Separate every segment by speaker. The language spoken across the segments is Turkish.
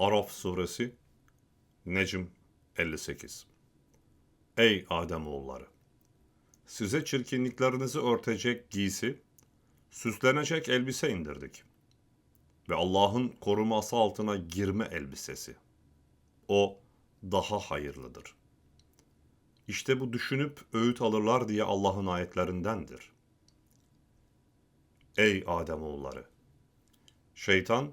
Speaker 1: Araf suresi Necm 58 Ey Ademoğulları! Size çirkinliklerinizi örtecek giysi, süslenecek elbise indirdik. Ve Allah'ın koruması altına girme elbisesi. O daha hayırlıdır. İşte bu düşünüp öğüt alırlar diye Allah'ın ayetlerindendir. Ey Ademoğulları! Şeytan,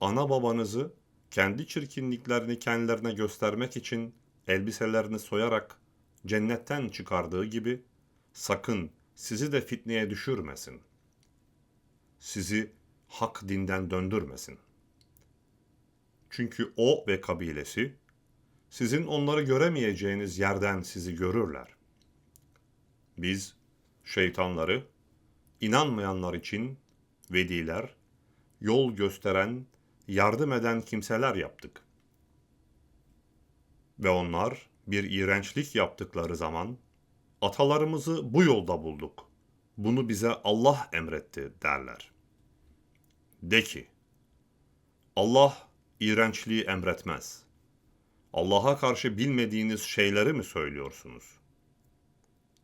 Speaker 1: ana babanızı kendi çirkinliklerini kendilerine göstermek için elbiselerini soyarak cennetten çıkardığı gibi sakın sizi de fitneye düşürmesin. Sizi hak dinden döndürmesin. Çünkü o ve kabilesi sizin onları göremeyeceğiniz yerden sizi görürler. Biz şeytanları inanmayanlar için vediler, yol gösteren, yardım eden kimseler yaptık. Ve onlar bir iğrençlik yaptıkları zaman atalarımızı bu yolda bulduk. Bunu bize Allah emretti derler. De ki, Allah iğrençliği emretmez. Allah'a karşı bilmediğiniz şeyleri mi söylüyorsunuz?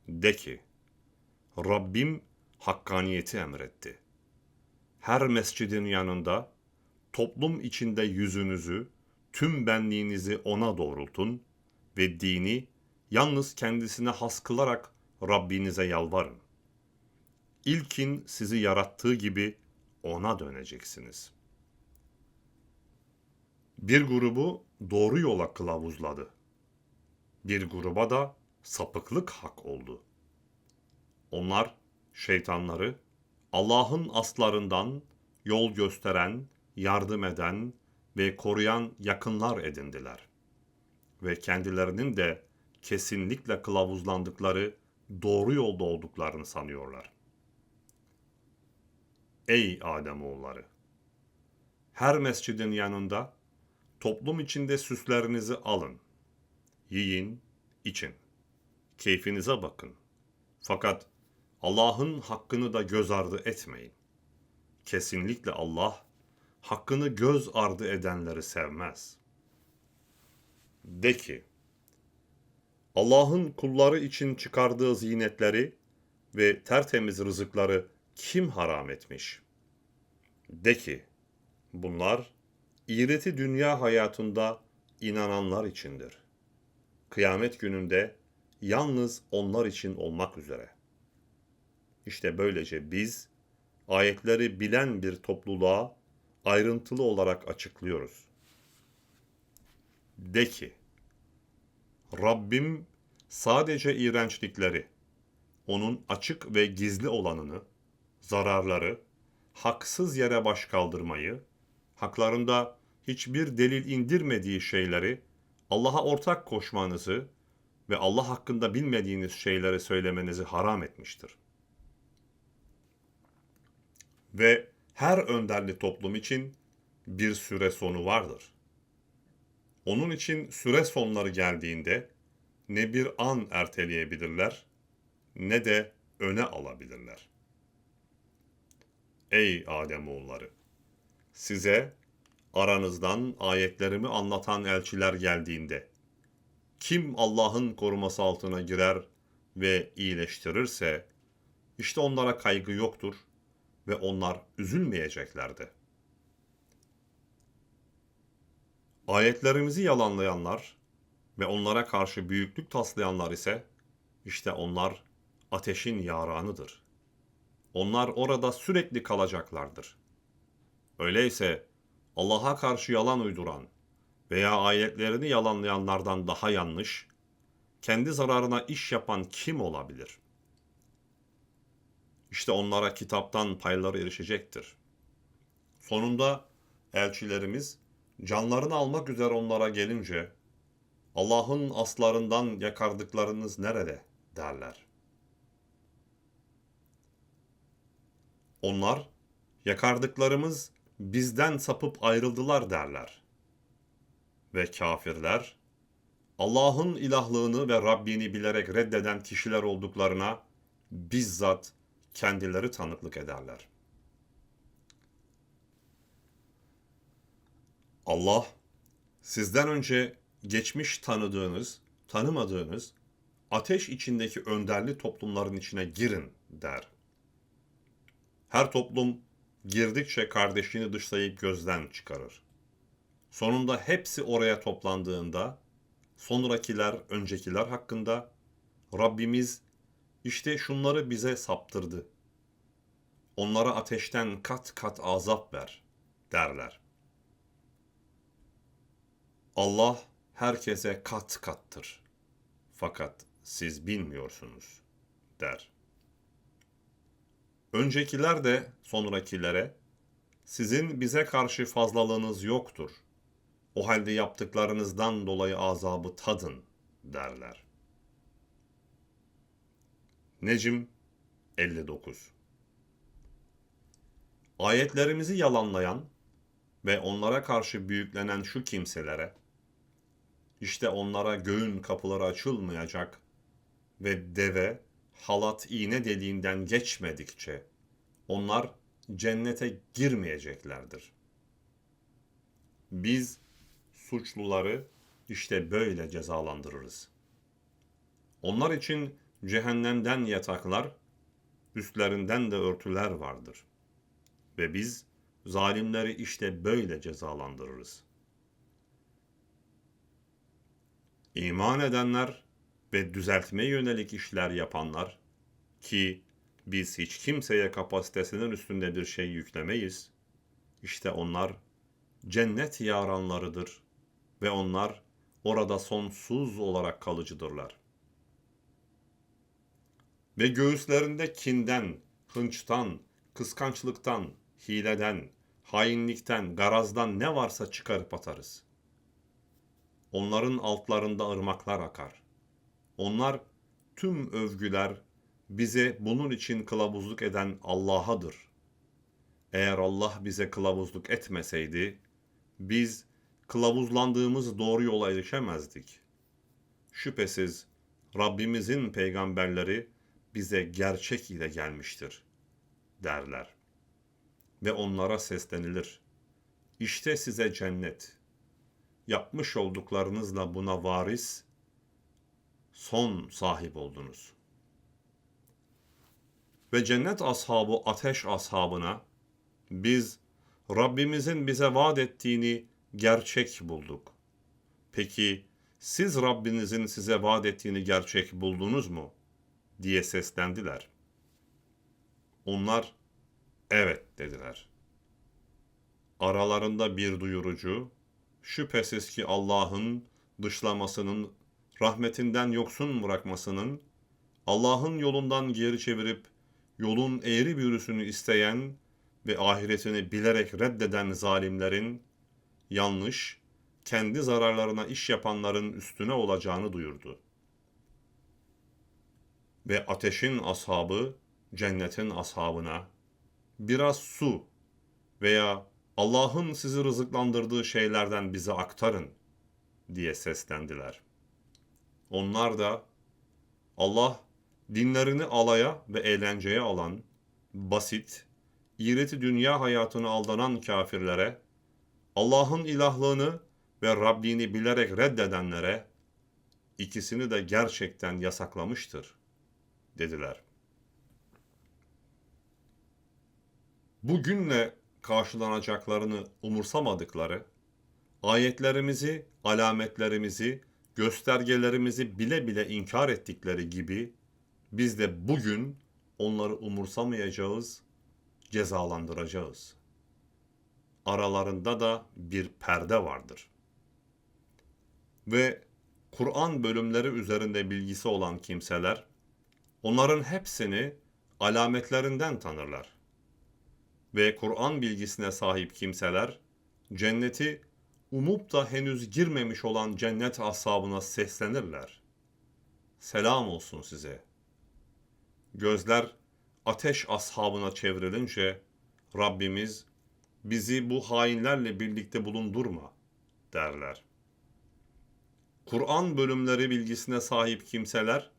Speaker 1: De ki, Rabbim hakkaniyeti emretti. Her mescidin yanında toplum içinde yüzünüzü, tüm benliğinizi ona doğrultun ve dini yalnız kendisine has kılarak Rabbinize yalvarın. İlkin sizi yarattığı gibi ona döneceksiniz. Bir grubu doğru yola kılavuzladı. Bir gruba da sapıklık hak oldu. Onlar şeytanları Allah'ın aslarından yol gösteren, yardım eden ve koruyan yakınlar edindiler. Ve kendilerinin de kesinlikle kılavuzlandıkları doğru yolda olduklarını sanıyorlar. Ey Ademoğulları! Her mescidin yanında toplum içinde süslerinizi alın. Yiyin, için. Keyfinize bakın. Fakat Allah'ın hakkını da göz ardı etmeyin. Kesinlikle Allah hakkını göz ardı edenleri sevmez. De ki, Allah'ın kulları için çıkardığı zinetleri ve tertemiz rızıkları kim haram etmiş? De ki, bunlar iğreti dünya hayatında inananlar içindir. Kıyamet gününde yalnız onlar için olmak üzere. İşte böylece biz ayetleri bilen bir topluluğa ayrıntılı olarak açıklıyoruz. De ki, Rabbim sadece iğrençlikleri, onun açık ve gizli olanını, zararları, haksız yere baş kaldırmayı, haklarında hiçbir delil indirmediği şeyleri Allah'a ortak koşmanızı ve Allah hakkında bilmediğiniz şeyleri söylemenizi haram etmiştir. Ve her önderli toplum için bir süre sonu vardır. Onun için süre sonları geldiğinde ne bir an erteleyebilirler ne de öne alabilirler. Ey Ademoğulları! Size aranızdan ayetlerimi anlatan elçiler geldiğinde kim Allah'ın koruması altına girer ve iyileştirirse işte onlara kaygı yoktur ve onlar üzülmeyeceklerdi. Ayetlerimizi yalanlayanlar ve onlara karşı büyüklük taslayanlar ise işte onlar ateşin yaranıdır. Onlar orada sürekli kalacaklardır. Öyleyse Allah'a karşı yalan uyduran veya ayetlerini yalanlayanlardan daha yanlış, kendi zararına iş yapan kim olabilir? İşte onlara kitaptan payları erişecektir. Sonunda elçilerimiz canlarını almak üzere onlara gelince Allah'ın aslarından yakardıklarınız nerede derler. Onlar yakardıklarımız bizden sapıp ayrıldılar derler. Ve kafirler Allah'ın ilahlığını ve Rabbini bilerek reddeden kişiler olduklarına bizzat kendileri tanıklık ederler. Allah Sizden önce geçmiş tanıdığınız, tanımadığınız ateş içindeki önderli toplumların içine girin der. Her toplum girdikçe kardeşini dışlayıp gözden çıkarır. Sonunda hepsi oraya toplandığında sonrakiler öncekiler hakkında Rabbimiz işte şunları bize saptırdı. Onlara ateşten kat kat azap ver derler. Allah herkese kat kattır. Fakat siz bilmiyorsunuz der. Öncekiler de sonrakilere sizin bize karşı fazlalığınız yoktur. O halde yaptıklarınızdan dolayı azabı tadın derler. Necim 59 Ayetlerimizi yalanlayan ve onlara karşı büyüklenen şu kimselere, işte onlara göğün kapıları açılmayacak ve deve halat iğne deliğinden geçmedikçe onlar cennete girmeyeceklerdir. Biz suçluları işte böyle cezalandırırız. Onlar için cehennemden yataklar, üstlerinden de örtüler vardır. Ve biz zalimleri işte böyle cezalandırırız. İman edenler ve düzeltmeye yönelik işler yapanlar ki biz hiç kimseye kapasitesinin üstünde bir şey yüklemeyiz. İşte onlar cennet yaranlarıdır ve onlar orada sonsuz olarak kalıcıdırlar. Ve göğüslerinde kinden, hınçtan, kıskançlıktan, hileden, hainlikten, garazdan ne varsa çıkarıp atarız. Onların altlarında ırmaklar akar. Onlar tüm övgüler bize bunun için kılavuzluk eden Allah'adır. Eğer Allah bize kılavuzluk etmeseydi, biz kılavuzlandığımız doğru yola erişemezdik. Şüphesiz Rabbimizin peygamberleri bize gerçek ile gelmiştir, derler. Ve onlara seslenilir. İşte size cennet. Yapmış olduklarınızla buna varis, son sahip oldunuz. Ve cennet ashabı ateş ashabına, biz Rabbimizin bize vaat ettiğini gerçek bulduk. Peki siz Rabbinizin size vaat ettiğini gerçek buldunuz mu? Diye seslendiler. Onlar evet dediler. Aralarında bir duyurucu, şüphesiz ki Allah'ın dışlamasının, rahmetinden yoksun bırakmasının, Allah'ın yolundan geri çevirip yolun eğri büğrüsünü isteyen ve ahiretini bilerek reddeden zalimlerin yanlış, kendi zararlarına iş yapanların üstüne olacağını duyurdu. Ve ateşin ashabı cennetin ashabına biraz su veya Allah'ın sizi rızıklandırdığı şeylerden bize aktarın diye seslendiler. Onlar da Allah dinlerini alaya ve eğlenceye alan, basit, iğreti dünya hayatını aldanan kafirlere, Allah'ın ilahlığını ve Rabbini bilerek reddedenlere ikisini de gerçekten yasaklamıştır dediler. Bugünle karşılanacaklarını umursamadıkları, ayetlerimizi, alametlerimizi, göstergelerimizi bile bile inkar ettikleri gibi biz de bugün onları umursamayacağız, cezalandıracağız. Aralarında da bir perde vardır. Ve Kur'an bölümleri üzerinde bilgisi olan kimseler onların hepsini alametlerinden tanırlar. Ve Kur'an bilgisine sahip kimseler cenneti umup da henüz girmemiş olan cennet ashabına seslenirler. Selam olsun size.'' Gözler ateş ashabına çevrilince Rabbimiz bizi bu hainlerle birlikte bulundurma derler. Kur'an bölümleri bilgisine sahip kimseler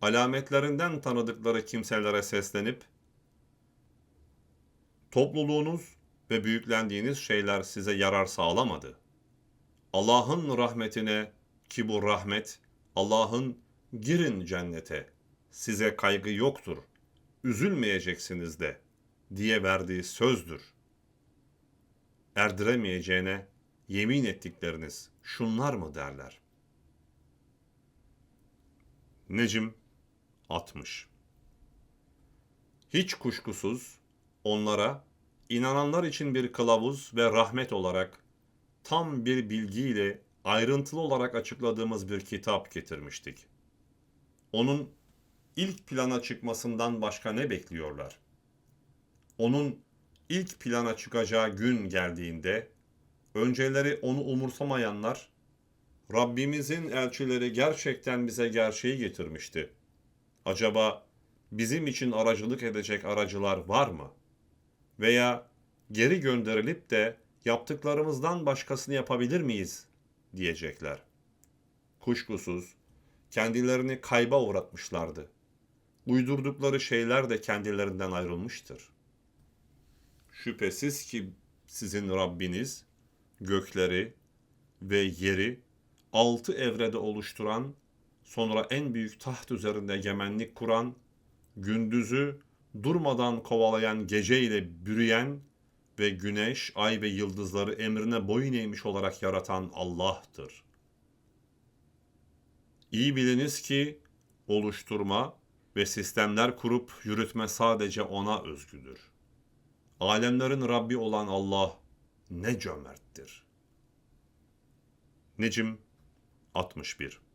Speaker 1: alametlerinden tanıdıkları kimselere seslenip topluluğunuz ve büyüklendiğiniz şeyler size yarar sağlamadı. Allah'ın rahmetine ki bu rahmet Allah'ın girin cennete size kaygı yoktur üzülmeyeceksiniz de diye verdiği sözdür. Erdiremeyeceğine yemin ettikleriniz şunlar mı derler? Necim 60 Hiç kuşkusuz onlara inananlar için bir kılavuz ve rahmet olarak tam bir bilgiyle ayrıntılı olarak açıkladığımız bir kitap getirmiştik. Onun ilk plana çıkmasından başka ne bekliyorlar? Onun ilk plana çıkacağı gün geldiğinde önceleri onu umursamayanlar Rabbimizin elçileri gerçekten bize gerçeği getirmişti. Acaba bizim için aracılık edecek aracılar var mı? Veya geri gönderilip de yaptıklarımızdan başkasını yapabilir miyiz diyecekler. Kuşkusuz kendilerini kayba uğratmışlardı. Uydurdukları şeyler de kendilerinden ayrılmıştır. Şüphesiz ki sizin Rabbiniz gökleri ve yeri altı evrede oluşturan, sonra en büyük taht üzerinde egemenlik kuran, gündüzü durmadan kovalayan gece ile bürüyen ve güneş, ay ve yıldızları emrine boyun eğmiş olarak yaratan Allah'tır. İyi biliniz ki oluşturma ve sistemler kurup yürütme sadece ona özgüdür. Alemlerin Rabbi olan Allah ne cömerttir. Necim 61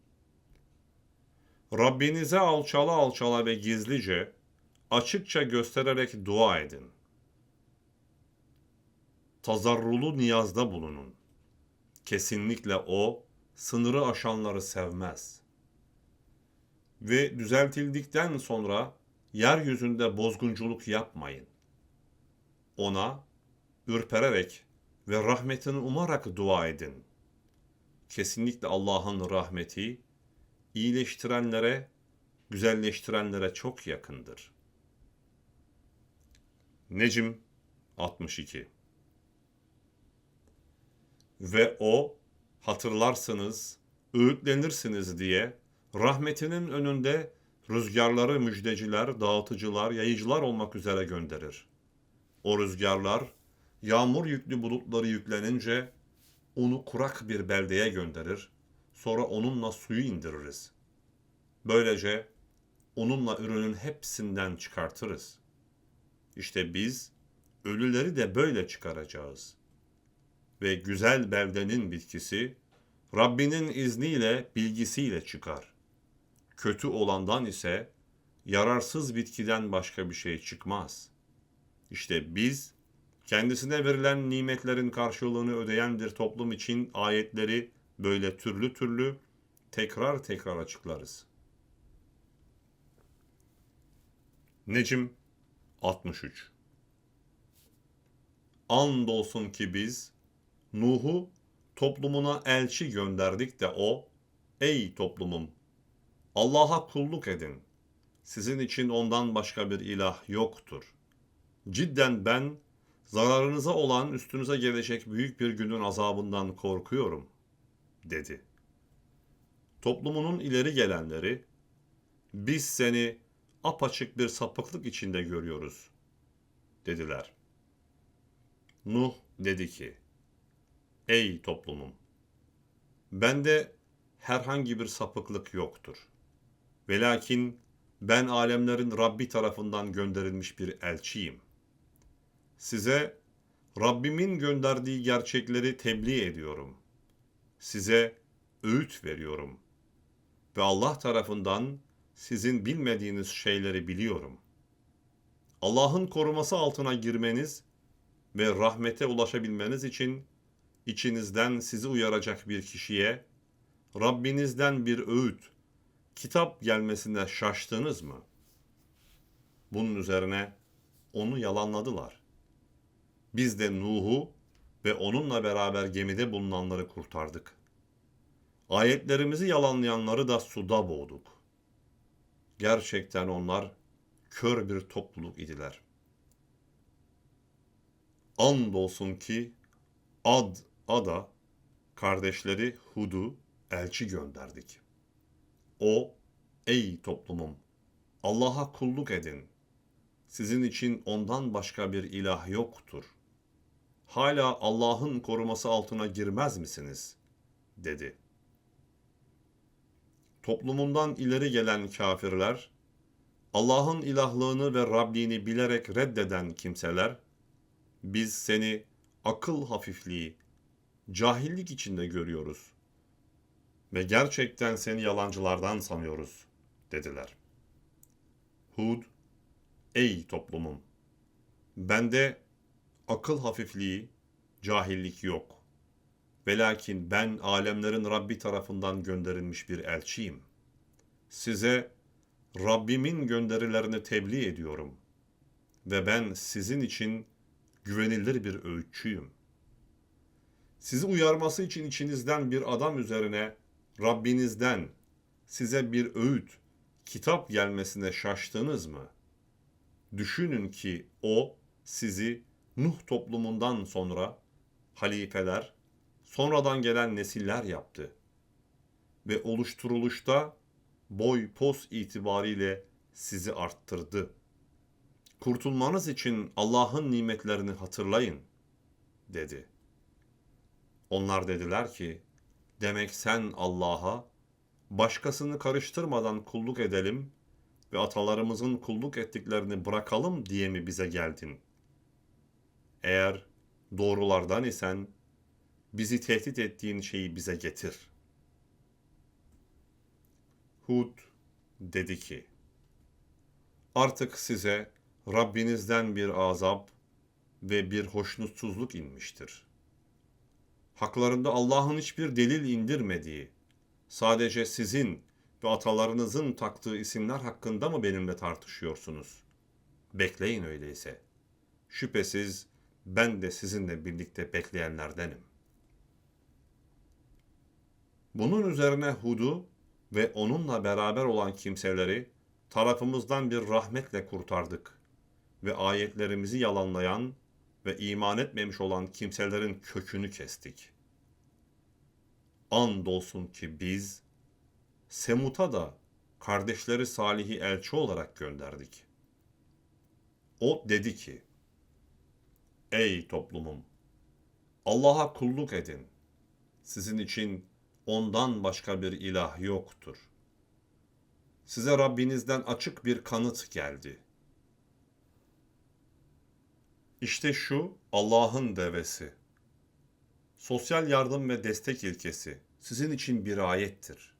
Speaker 1: Rabbinize alçala alçala ve gizlice, açıkça göstererek dua edin. Tazarrulu niyazda bulunun. Kesinlikle o, sınırı aşanları sevmez. Ve düzeltildikten sonra, yeryüzünde bozgunculuk yapmayın. Ona, ürpererek ve rahmetini umarak dua edin.'' kesinlikle Allah'ın rahmeti iyileştirenlere, güzelleştirenlere çok yakındır. Necim 62 Ve o hatırlarsınız, öğütlenirsiniz diye rahmetinin önünde rüzgarları müjdeciler, dağıtıcılar, yayıcılar olmak üzere gönderir. O rüzgarlar yağmur yüklü bulutları yüklenince onu kurak bir beldeye gönderir, sonra onunla suyu indiririz. Böylece onunla ürünün hepsinden çıkartırız. İşte biz ölüleri de böyle çıkaracağız. Ve güzel beldenin bitkisi Rabbinin izniyle, bilgisiyle çıkar. Kötü olandan ise yararsız bitkiden başka bir şey çıkmaz. İşte biz kendisine verilen nimetlerin karşılığını ödeyen bir toplum için ayetleri böyle türlü türlü tekrar tekrar açıklarız. Necim 63 Andolsun ki biz Nuh'u toplumuna elçi gönderdik de o, ey toplumum, Allah'a kulluk edin. Sizin için ondan başka bir ilah yoktur. Cidden ben zararınıza olan üstünüze gelecek büyük bir günün azabından korkuyorum, dedi. Toplumunun ileri gelenleri, biz seni apaçık bir sapıklık içinde görüyoruz, dediler. Nuh dedi ki, Ey toplumum! Bende herhangi bir sapıklık yoktur. Velakin ben alemlerin Rabbi tarafından gönderilmiş bir elçiyim. Size Rabbimin gönderdiği gerçekleri tebliğ ediyorum. Size öğüt veriyorum. Ve Allah tarafından sizin bilmediğiniz şeyleri biliyorum. Allah'ın koruması altına girmeniz ve rahmete ulaşabilmeniz için içinizden sizi uyaracak bir kişiye Rabbinizden bir öğüt, kitap gelmesine şaştınız mı? Bunun üzerine onu yalanladılar. Biz de Nuh'u ve onunla beraber gemide bulunanları kurtardık. Ayetlerimizi yalanlayanları da suda boğduk. Gerçekten onlar kör bir topluluk idiler. Andolsun ki Ad, Ada kardeşleri Hud'u elçi gönderdik. O, ey toplumum, Allah'a kulluk edin. Sizin için ondan başka bir ilah yoktur. Hala Allah'ın koruması altına girmez misiniz? dedi. Toplumundan ileri gelen kafirler, Allah'ın ilahlığını ve Rabbini bilerek reddeden kimseler, biz seni akıl hafifliği, cahillik içinde görüyoruz ve gerçekten seni yalancılardan sanıyoruz, dediler. Hud, ey toplumum, bende akıl hafifliği, cahillik yok. Velakin ben alemlerin Rabbi tarafından gönderilmiş bir elçiyim. Size Rabbimin gönderilerini tebliğ ediyorum. Ve ben sizin için güvenilir bir öğütçüyüm. Sizi uyarması için içinizden bir adam üzerine Rabbinizden size bir öğüt, kitap gelmesine şaştınız mı? Düşünün ki o sizi Nuh toplumundan sonra halifeler, sonradan gelen nesiller yaptı. Ve oluşturuluşta boy pos itibariyle sizi arttırdı. Kurtulmanız için Allah'ın nimetlerini hatırlayın, dedi. Onlar dediler ki, demek sen Allah'a başkasını karıştırmadan kulluk edelim ve atalarımızın kulluk ettiklerini bırakalım diye mi bize geldin? Eğer doğrulardan isen bizi tehdit ettiğin şeyi bize getir. Hud dedi ki, Artık size Rabbinizden bir azap ve bir hoşnutsuzluk inmiştir. Haklarında Allah'ın hiçbir delil indirmediği, sadece sizin ve atalarınızın taktığı isimler hakkında mı benimle tartışıyorsunuz? Bekleyin öyleyse. Şüphesiz ben de sizinle birlikte bekleyenlerdenim. Bunun üzerine Hud'u ve onunla beraber olan kimseleri tarafımızdan bir rahmetle kurtardık ve ayetlerimizi yalanlayan ve iman etmemiş olan kimselerin kökünü kestik. Andolsun ki biz Semut'a da kardeşleri Salih'i elçi olarak gönderdik. O dedi ki, Ey toplumum! Allah'a kulluk edin. Sizin için ondan başka bir ilah yoktur. Size Rabbinizden açık bir kanıt geldi. İşte şu Allah'ın devesi. Sosyal yardım ve destek ilkesi sizin için bir ayettir.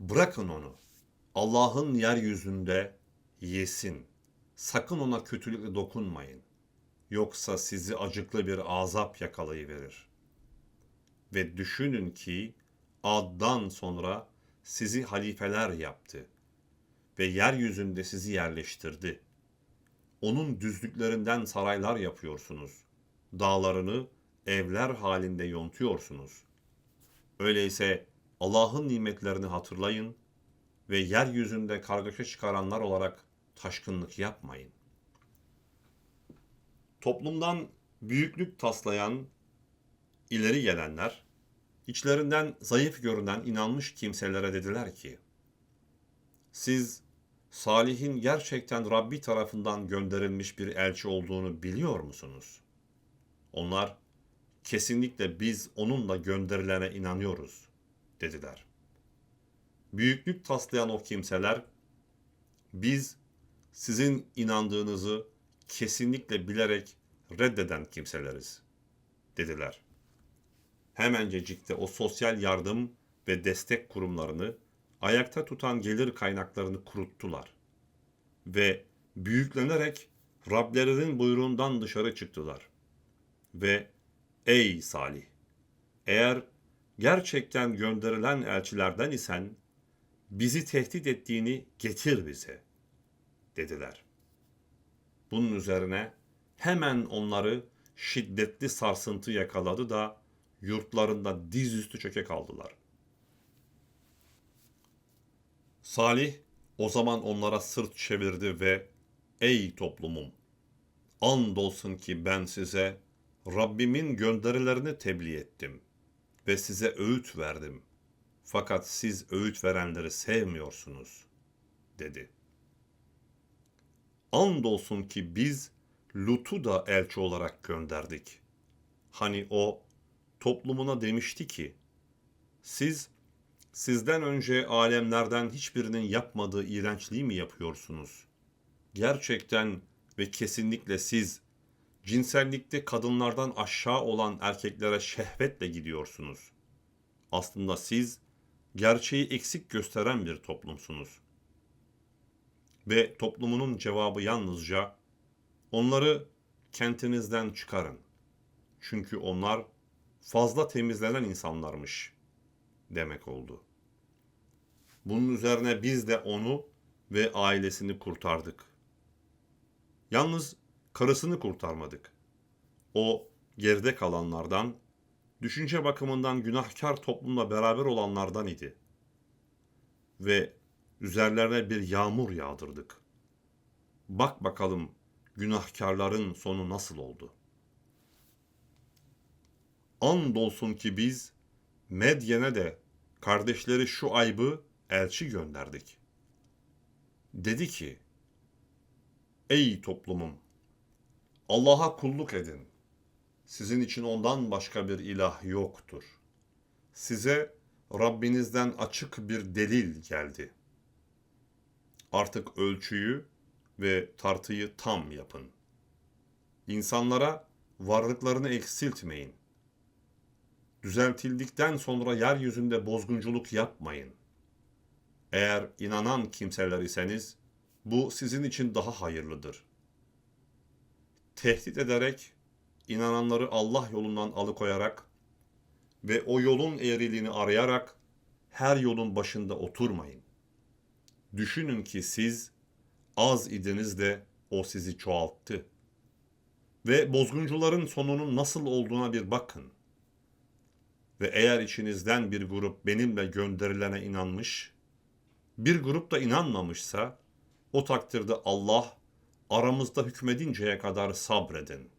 Speaker 1: Bırakın onu. Allah'ın yeryüzünde yesin. Sakın ona kötülükle dokunmayın. Yoksa sizi acıklı bir azap yakalayıverir. Ve düşünün ki Ad'dan sonra sizi halifeler yaptı ve yeryüzünde sizi yerleştirdi. Onun düzlüklerinden saraylar yapıyorsunuz. Dağlarını evler halinde yontuyorsunuz. Öyleyse Allah'ın nimetlerini hatırlayın ve yeryüzünde kargaşa çıkaranlar olarak taşkınlık yapmayın. Toplumdan büyüklük taslayan ileri gelenler, içlerinden zayıf görünen inanmış kimselere dediler ki, siz Salih'in gerçekten Rabbi tarafından gönderilmiş bir elçi olduğunu biliyor musunuz? Onlar, kesinlikle biz onunla gönderilene inanıyoruz, dediler. Büyüklük taslayan o kimseler, biz sizin inandığınızı kesinlikle bilerek reddeden kimseleriz, dediler. Hemencecikte o sosyal yardım ve destek kurumlarını ayakta tutan gelir kaynaklarını kuruttular ve büyüklenerek Rablerinin buyruğundan dışarı çıktılar. Ve ey Salih! Eğer gerçekten gönderilen elçilerden isen bizi tehdit ettiğini getir bize dediler. Bunun üzerine hemen onları şiddetli sarsıntı yakaladı da yurtlarında dizüstü çöke kaldılar. Salih o zaman onlara sırt çevirdi ve ey toplumum andolsun ki ben size Rabbimin gönderilerini tebliğ ettim. ve size öğüt verdim. Fakat siz öğüt verenleri sevmiyorsunuz, dedi. Andolsun ki biz Lut'u da elçi olarak gönderdik. Hani o toplumuna demişti ki, siz sizden önce alemlerden hiçbirinin yapmadığı iğrençliği mi yapıyorsunuz? Gerçekten ve kesinlikle siz cinsellikte kadınlardan aşağı olan erkeklere şehvetle gidiyorsunuz. Aslında siz gerçeği eksik gösteren bir toplumsunuz. Ve toplumunun cevabı yalnızca onları kentinizden çıkarın. Çünkü onlar fazla temizlenen insanlarmış demek oldu. Bunun üzerine biz de onu ve ailesini kurtardık. Yalnız karısını kurtarmadık. O geride kalanlardan, düşünce bakımından günahkar toplumla beraber olanlardan idi. Ve üzerlerine bir yağmur yağdırdık. Bak bakalım günahkarların sonu nasıl oldu. Andolsun ki biz Medyen'e de kardeşleri şu aybı elçi gönderdik. Dedi ki, Ey toplumum! Allah'a kulluk edin. Sizin için ondan başka bir ilah yoktur. Size Rabbinizden açık bir delil geldi. Artık ölçüyü ve tartıyı tam yapın. İnsanlara varlıklarını eksiltmeyin. Düzeltildikten sonra yeryüzünde bozgunculuk yapmayın. Eğer inanan kimseler iseniz bu sizin için daha hayırlıdır. Tehdit ederek inananları Allah yolundan alıkoyarak ve o yolun eğriliğini arayarak her yolun başında oturmayın. Düşünün ki siz az idiniz de o sizi çoğalttı. Ve bozguncuların sonunun nasıl olduğuna bir bakın. Ve eğer içinizden bir grup benimle gönderilene inanmış, bir grup da inanmamışsa, o takdirde Allah aramızda hükmedinceye kadar sabredin.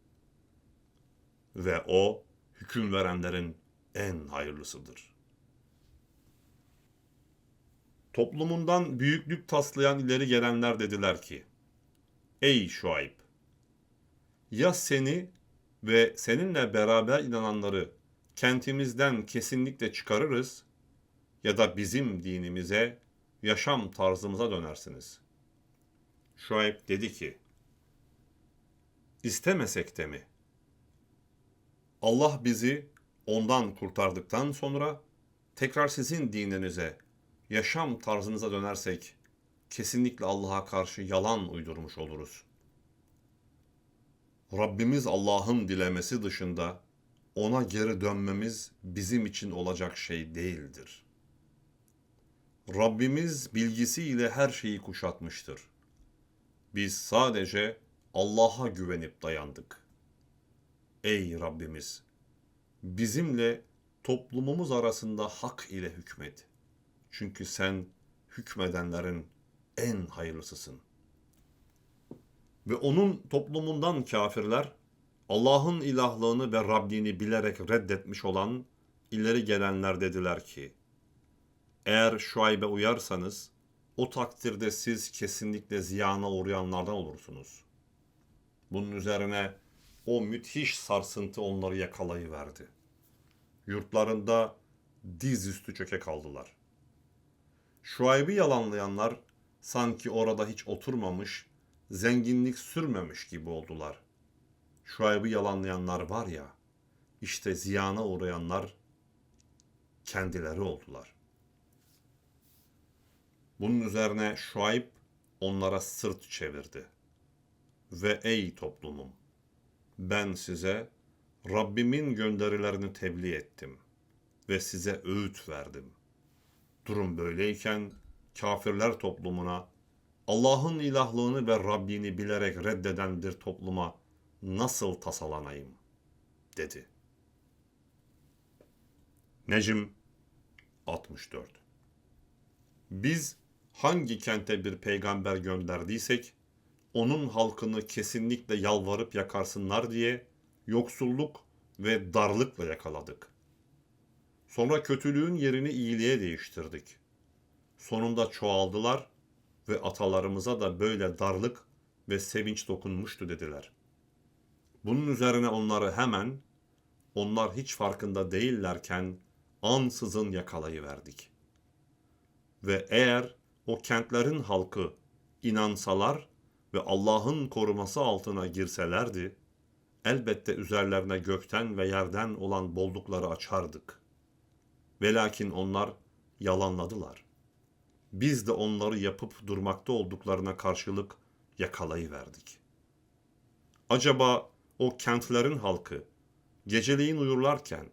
Speaker 1: Ve o hüküm verenlerin en hayırlısıdır. Toplumundan büyüklük taslayan ileri gelenler dediler ki, Ey Şuayb! Ya seni ve seninle beraber inananları kentimizden kesinlikle çıkarırız ya da bizim dinimize, yaşam tarzımıza dönersiniz. Şuayb dedi ki, İstemesek de mi? Allah bizi ondan kurtardıktan sonra tekrar sizin dininize, yaşam tarzınıza dönersek kesinlikle Allah'a karşı yalan uydurmuş oluruz. Rabbimiz Allah'ın dilemesi dışında ona geri dönmemiz bizim için olacak şey değildir. Rabbimiz bilgisiyle her şeyi kuşatmıştır. Biz sadece Allah'a güvenip dayandık. Ey Rabbimiz! Bizimle toplumumuz arasında hak ile hükmet. Çünkü sen hükmedenlerin en hayırlısısın. Ve onun toplumundan kafirler Allah'ın ilahlığını ve Rabbini bilerek reddetmiş olan ileri gelenler dediler ki, eğer Şuayb'e uyarsanız, o takdirde siz kesinlikle ziyana uğrayanlardan olursunuz. Bunun üzerine o müthiş sarsıntı onları yakalayıverdi. Yurtlarında dizüstü çöke kaldılar. Şuayb'i yalanlayanlar sanki orada hiç oturmamış, zenginlik sürmemiş gibi oldular. Şuayb'ı yalanlayanlar var ya, işte ziyana uğrayanlar kendileri oldular. Bunun üzerine Şuayb onlara sırt çevirdi. Ve ey toplumum, ben size Rabbimin gönderilerini tebliğ ettim ve size öğüt verdim. Durum böyleyken kafirler toplumuna Allah'ın ilahlığını ve Rabbini bilerek reddeden bir topluma nasıl tasalanayım dedi. Necim 64 Biz hangi kente bir peygamber gönderdiysek onun halkını kesinlikle yalvarıp yakarsınlar diye yoksulluk ve darlıkla yakaladık. Sonra kötülüğün yerini iyiliğe değiştirdik. Sonunda çoğaldılar ve atalarımıza da böyle darlık ve sevinç dokunmuştu dediler. Bunun üzerine onları hemen onlar hiç farkında değillerken ansızın yakalayıverdik. Ve eğer o kentlerin halkı inansalar ve Allah'ın koruması altına girselerdi, elbette üzerlerine gökten ve yerden olan bollukları açardık. Velakin onlar yalanladılar. Biz de onları yapıp durmakta olduklarına karşılık yakalayıverdik. Acaba o kentlerin halkı geceleyin uyurlarken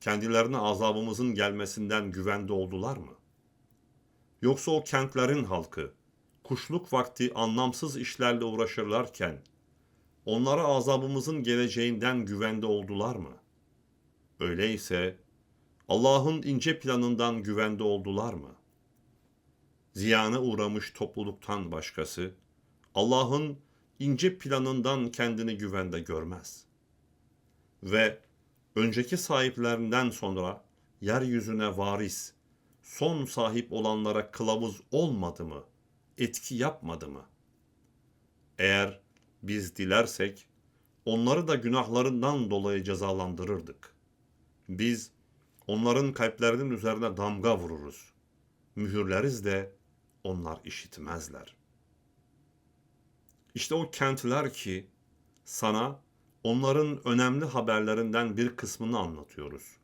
Speaker 1: kendilerine azabımızın gelmesinden güvende oldular mı? Yoksa o kentlerin halkı kuşluk vakti anlamsız işlerle uğraşırlarken onlara azabımızın geleceğinden güvende oldular mı? Öyleyse Allah'ın ince planından güvende oldular mı? Ziyana uğramış topluluktan başkası Allah'ın ince planından kendini güvende görmez. Ve önceki sahiplerinden sonra yeryüzüne varis, son sahip olanlara kılavuz olmadı mı, etki yapmadı mı? Eğer biz dilersek, onları da günahlarından dolayı cezalandırırdık. Biz onların kalplerinin üzerine damga vururuz. Mühürleriz de onlar işitmezler. İşte o kentler ki sana onların önemli haberlerinden bir kısmını anlatıyoruz.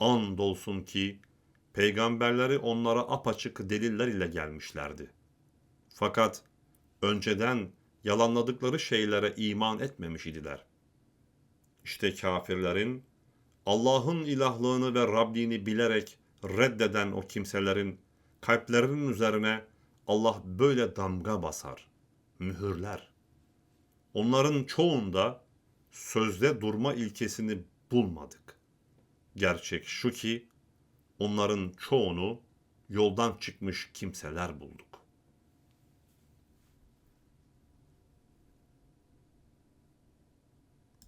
Speaker 1: Andolsun ki peygamberleri onlara apaçık deliller ile gelmişlerdi. Fakat önceden yalanladıkları şeylere iman etmemiş idiler. İşte kafirlerin Allah'ın ilahlığını ve Rabbini bilerek reddeden o kimselerin kalplerinin üzerine Allah böyle damga basar, mühürler. Onların çoğunda sözde durma ilkesini bulmadık. Gerçek şu ki onların çoğunu yoldan çıkmış kimseler bulduk.